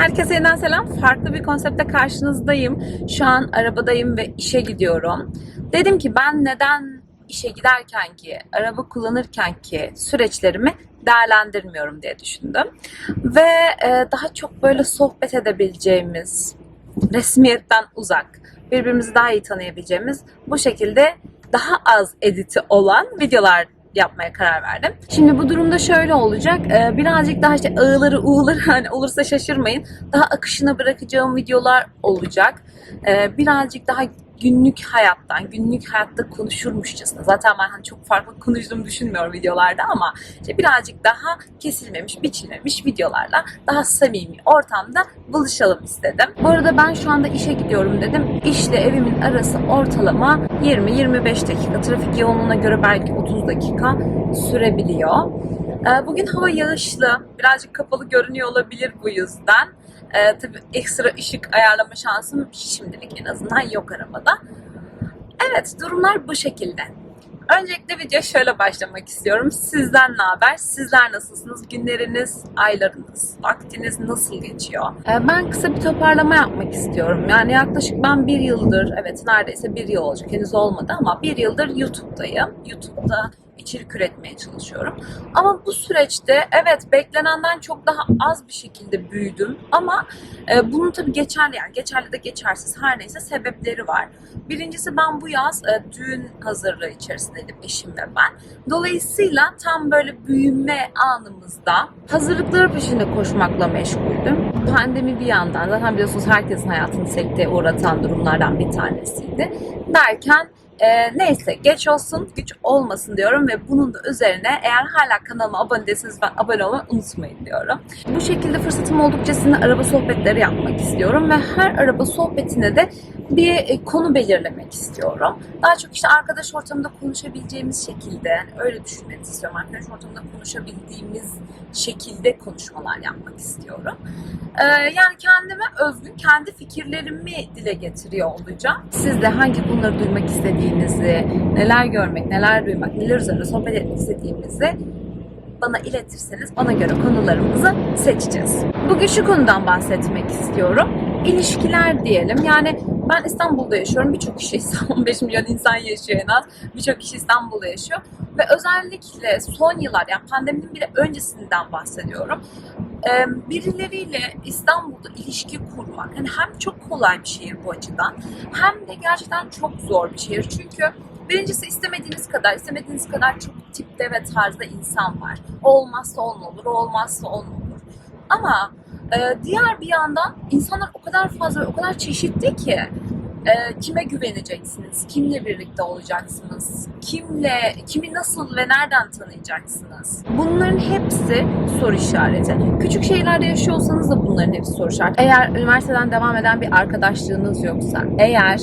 Herkese yeniden selam. Farklı bir konsepte karşınızdayım. Şu an arabadayım ve işe gidiyorum. Dedim ki ben neden işe giderken ki, araba kullanırken ki süreçlerimi değerlendirmiyorum diye düşündüm. Ve e, daha çok böyle sohbet edebileceğimiz, resmiyetten uzak, birbirimizi daha iyi tanıyabileceğimiz bu şekilde daha az editi olan videolar yapmaya karar verdim. Şimdi bu durumda şöyle olacak. Ee, birazcık daha işte ağları uğuları hani olursa şaşırmayın. Daha akışına bırakacağım videolar olacak. Ee, birazcık daha günlük hayattan, günlük hayatta konuşurmuşçasına. Zaten ben hani çok farklı konuştuğumu düşünmüyorum videolarda ama işte birazcık daha kesilmemiş, biçilmemiş videolarla daha samimi ortamda buluşalım istedim. Bu arada ben şu anda işe gidiyorum dedim. İşle evimin arası ortalama 20-25 dakika. Trafik yoğunluğuna göre belki 30 dakika sürebiliyor. Ee, Bugün hava yağışlı, birazcık kapalı görünüyor olabilir bu yüzden. Ee, tabii ekstra ışık ayarlama şansım şimdilik en azından yok arabada. Evet, durumlar bu şekilde. Öncelikle video şöyle başlamak istiyorum. Sizden ne haber? Sizler nasılsınız? Günleriniz, aylarınız, vaktiniz nasıl geçiyor? Ee, ben kısa bir toparlama yapmak istiyorum. Yani yaklaşık ben bir yıldır, evet neredeyse bir yıl olacak, henüz olmadı ama bir yıldır YouTube'dayım. YouTube'da içerik üretmeye çalışıyorum. Ama bu süreçte evet beklenenden çok daha az bir şekilde büyüdüm ama e, bunun tabii geçerli yani geçerli de geçersiz her neyse sebepleri var. Birincisi ben bu yaz e, düğün hazırlığı içerisindeydim eşim ve ben. Dolayısıyla tam böyle büyüme anımızda hazırlıkları peşinde koşmakla meşguldüm. Pandemi bir yandan zaten biliyorsunuz herkesin hayatını sekteye uğratan durumlardan bir tanesiydi. Derken ee, neyse geç olsun güç olmasın diyorum ve bunun da üzerine eğer hala kanalıma abone değilseniz ben abone olmayı unutmayın diyorum. Bu şekilde fırsatım oldukça sizinle araba sohbetleri yapmak istiyorum ve her araba sohbetine de bir e, konu belirlemek istiyorum. Daha çok işte arkadaş ortamında konuşabileceğimiz şekilde öyle düşünmenizi istiyorum. Arkadaş ortamında konuşabildiğimiz şekilde konuşmalar yapmak istiyorum. Ee, yani kendime özgün, kendi fikirlerimi dile getiriyor olacağım. Siz de hangi konuları duymak istediğinizi, neler görmek, neler duymak, neler üzerine sohbet etmek istediğimizi bana iletirseniz ona göre konularımızı seçeceğiz. Bugün şu konudan bahsetmek istiyorum. İlişkiler diyelim. Yani ben İstanbul'da yaşıyorum. Birçok kişi İstanbul 15 milyon insan yaşıyor en az. Birçok kişi İstanbul'da yaşıyor. Ve özellikle son yıllar yani pandeminin bile öncesinden bahsediyorum. Birileriyle İstanbul'da ilişki kurmak hani hem çok kolay bir şehir bu açıdan hem de gerçekten çok zor bir şehir. Çünkü birincisi istemediğiniz kadar, istemediğiniz kadar çok tipte ve tarzda insan var. Olmazsa on olur, olmazsa on olur. Ama e, diğer bir yandan insanlar o kadar fazla o kadar çeşitli ki e, kime güveneceksiniz, kimle birlikte olacaksınız, kimle, kimi nasıl ve nereden tanıyacaksınız? Bunların hepsi soru işareti. Küçük şehirlerde yaşıyorsanız da bunların hepsi soru işareti. Eğer üniversiteden devam eden bir arkadaşlığınız yoksa, eğer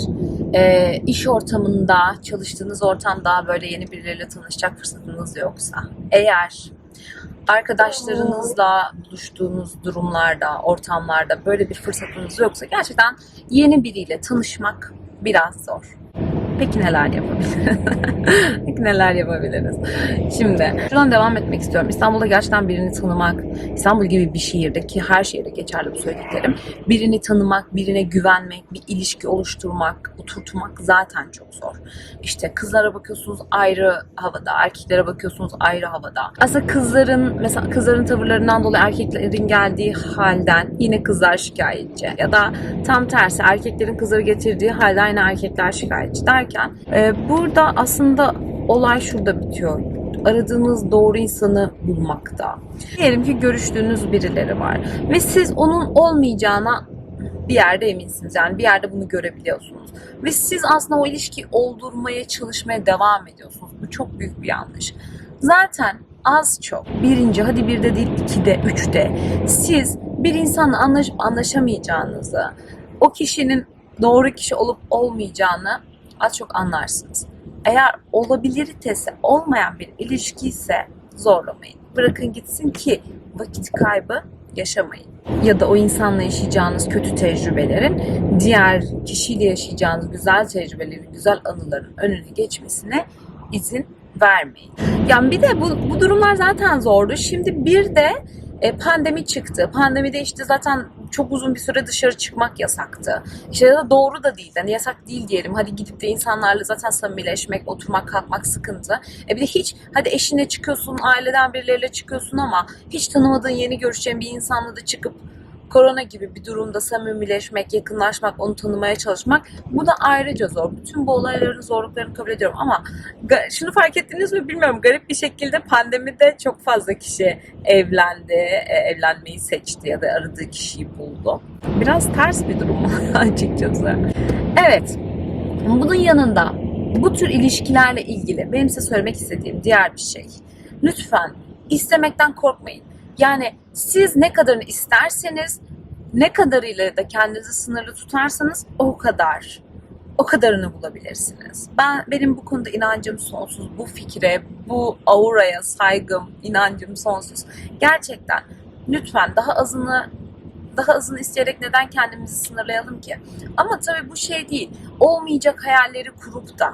e, iş ortamında, çalıştığınız ortamda böyle yeni birileriyle tanışacak fırsatınız yoksa, eğer arkadaşlarınızla buluştuğunuz durumlarda, ortamlarda böyle bir fırsatınız yoksa gerçekten yeni biriyle tanışmak biraz zor. Peki neler yapabiliriz? Peki neler yapabiliriz? Şimdi şuradan devam etmek istiyorum. İstanbul'da gerçekten birini tanımak, İstanbul gibi bir şehirde ki her şehirde geçerli bu söylediklerim. Birini tanımak, birine güvenmek, bir ilişki oluşturmak, oturtmak zaten çok zor. İşte kızlara bakıyorsunuz ayrı havada, erkeklere bakıyorsunuz ayrı havada. Aslında kızların, mesela kızların tavırlarından dolayı erkeklerin geldiği halden yine kızlar şikayetçi. Ya da tam tersi erkeklerin kızları getirdiği halden yine erkekler şikayetçi derken e, burada aslında olay şurada bitiyor. Aradığınız doğru insanı bulmakta. Diyelim ki görüştüğünüz birileri var ve siz onun olmayacağına bir yerde eminsiniz. Yani bir yerde bunu görebiliyorsunuz. Ve siz aslında o ilişkiyi oldurmaya çalışmaya devam ediyorsunuz. Bu çok büyük bir yanlış. Zaten az çok birinci hadi bir de değil iki de üç de siz bir insanla anlaşıp anlaşamayacağınızı o kişinin doğru kişi olup olmayacağını az çok anlarsınız. Eğer olabiliritesi olmayan bir ilişki ise zorlamayın. Bırakın gitsin ki vakit kaybı yaşamayın. Ya da o insanla yaşayacağınız kötü tecrübelerin diğer kişiyle yaşayacağınız güzel tecrübelerin, güzel anıların önüne geçmesine izin vermeyin. Yani bir de bu, bu durumlar zaten zordu. Şimdi bir de E, pandemi çıktı. Pandemide işte zaten çok uzun bir süre dışarı çıkmak yasaktı. İşte ya da doğru da değil. Yani yasak değil diyelim. Hadi gidip de insanlarla zaten samimileşmek, oturmak, kalkmak sıkıntı. E bir de hiç hadi eşine çıkıyorsun, aileden birileriyle çıkıyorsun ama hiç tanımadığın, yeni görüşeceğin bir insanla da çıkıp korona gibi bir durumda samimileşmek, yakınlaşmak, onu tanımaya çalışmak bu da ayrıca zor. Bütün bu olayların zorluklarını kabul ediyorum ama şunu fark ettiniz mi bilmiyorum. Garip bir şekilde pandemide çok fazla kişi evlendi, e, evlenmeyi seçti ya da aradığı kişiyi buldu. Biraz ters bir durum açıkçası. Evet, bunun yanında bu tür ilişkilerle ilgili benim size söylemek istediğim diğer bir şey. Lütfen istemekten korkmayın. Yani siz ne kadarını isterseniz, ne kadarıyla da kendinizi sınırlı tutarsanız o kadar o kadarını bulabilirsiniz. Ben benim bu konuda inancım sonsuz. Bu fikre, bu auraya saygım, inancım sonsuz. Gerçekten lütfen daha azını daha azını isteyerek neden kendimizi sınırlayalım ki? Ama tabii bu şey değil. Olmayacak hayalleri kurup da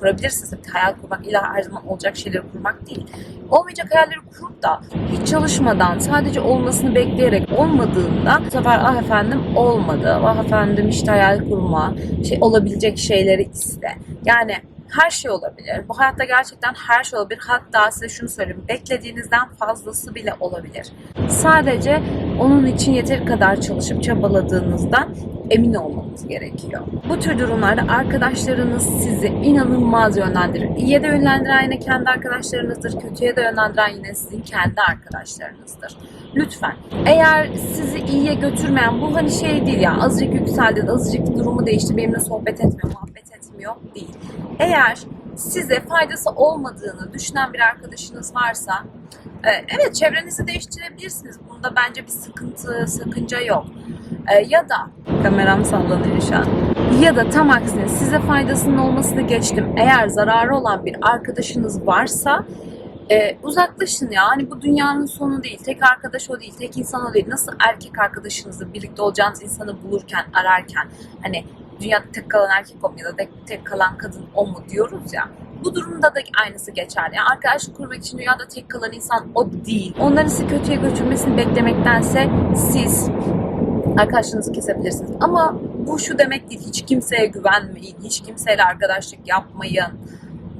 kurabilirsiniz. Tabii hayal kurmak illa her zaman olacak şeyleri kurmak değil. Olmayacak hayalleri kurup da hiç çalışmadan sadece olmasını bekleyerek olmadığında bu sefer ah efendim olmadı. Ah efendim işte hayal kurma. Şey, olabilecek şeyleri iste. Yani her şey olabilir. Bu hayatta gerçekten her şey olabilir. Hatta size şunu söyleyeyim. Beklediğinizden fazlası bile olabilir. Sadece onun için yeteri kadar çalışıp çabaladığınızdan emin olmanız gerekiyor. Bu tür durumlarda arkadaşlarınız sizi inanılmaz yönlendirir. İyiye de yönlendiren yine kendi arkadaşlarınızdır. Kötüye de yönlendiren yine sizin kendi arkadaşlarınızdır. Lütfen. Eğer sizi iyiye götürmeyen bu hani şey değil ya azıcık yükseldi, azıcık durumu değişti, benimle sohbet etmiyor, muhabbet etmiyor değil. Eğer size faydası olmadığını düşünen bir arkadaşınız varsa e, evet çevrenizi değiştirebilirsiniz. Bunda bence bir sıkıntı, sakınca yok. E, ya da kameram sallanıyor şu an. Ya da tam aksine size faydasının olmasını geçtim. Eğer zararı olan bir arkadaşınız varsa e, uzaklaşın ya. Hani bu dünyanın sonu değil. Tek arkadaş o değil. Tek insan o değil. Nasıl erkek arkadaşınızı birlikte olacağınız insanı bulurken, ararken hani dünyada tek kalan erkek o mu ya da tek, tek kalan kadın o mu diyoruz ya. Bu durumda da aynısı geçerli. Yani arkadaşlık kurmak için dünyada tek kalan insan o değil. Onların sizi kötüye götürmesini beklemektense siz arkadaşlarınızı kesebilirsiniz. Ama bu şu demek değil. Hiç kimseye güvenmeyin. Hiç kimseyle arkadaşlık yapmayın.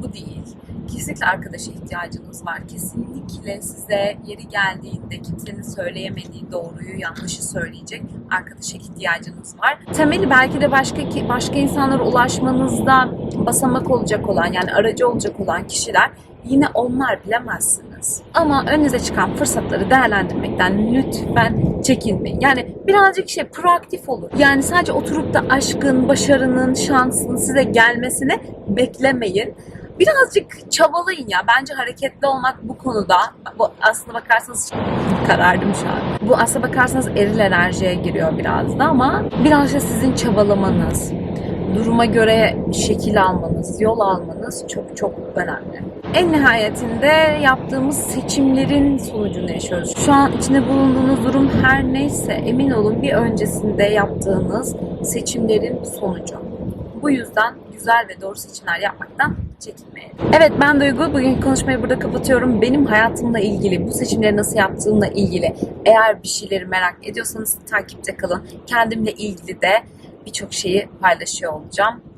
Bu değil. Kesinlikle arkadaşa ihtiyacınız var. Kesinlikle size yeri geldiğinde kimsenin söyleyemediği doğruyu yanlışı söyleyecek arkadaşa ihtiyacınız var. Temeli belki de başka başka insanlara ulaşmanızda basamak olacak olan yani aracı olacak olan kişiler yine onlar bilemezsiniz. Ama önünüze çıkan fırsatları değerlendirmekten lütfen çekinmeyin. Yani birazcık şey proaktif olun. Yani sadece oturup da aşkın, başarının, şansın size gelmesini beklemeyin. Birazcık çabalayın ya. Bence hareketli olmak bu konuda, bu aslında bakarsanız karardım şu an. Bu aslında bakarsanız eril enerjiye giriyor biraz da ama biraz da sizin çabalamanız, duruma göre şekil almanız, yol almanız çok çok önemli. En nihayetinde yaptığımız seçimlerin sonucunu yaşıyoruz. Şu an içinde bulunduğunuz durum her neyse emin olun bir öncesinde yaptığınız seçimlerin sonucu. Bu yüzden güzel ve doğru seçimler yapmaktan çekinmeyin. Evet ben Duygu. Bugünkü konuşmayı burada kapatıyorum. Benim hayatımla ilgili, bu seçimleri nasıl yaptığımla ilgili eğer bir şeyleri merak ediyorsanız takipte kalın. Kendimle ilgili de birçok şeyi paylaşıyor olacağım.